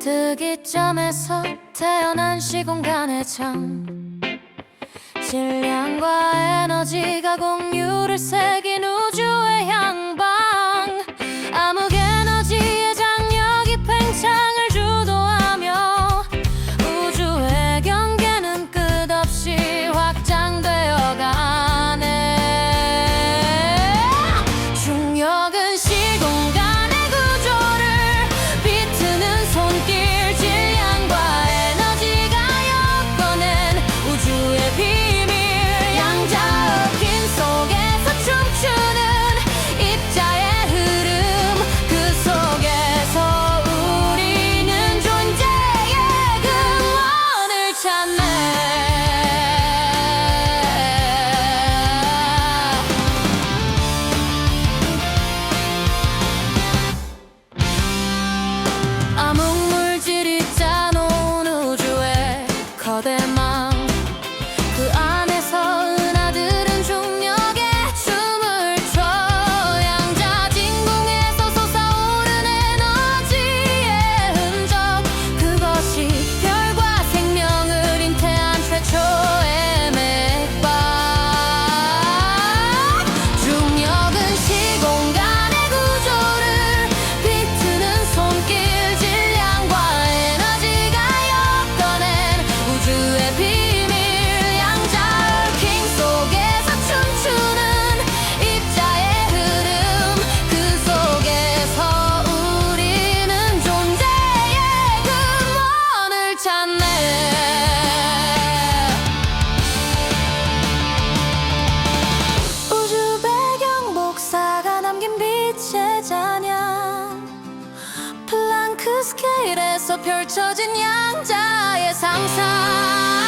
특이점에서 태어난 시공간의 창 질량과 에너지가 공유를 새긴 우주. 펼쳐진 양자의 상상.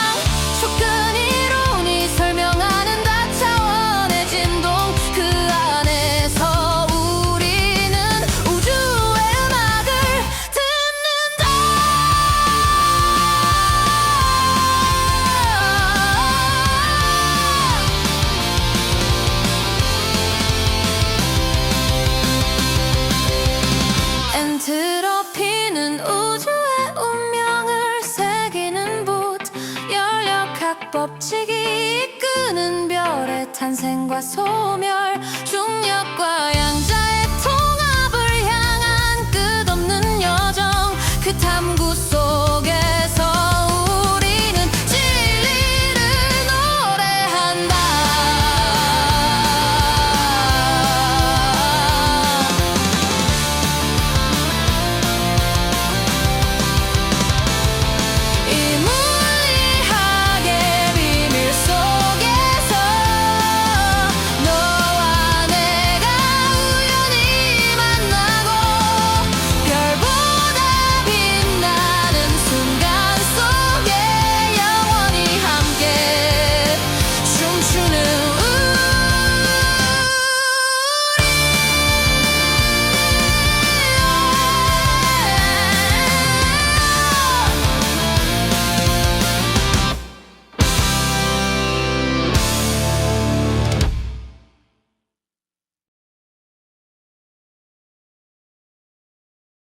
법칙이 이끄는 별의 탄생과 소멸 중력과 양자의 통합을 향한 끝없는 여정 그 탐구 속에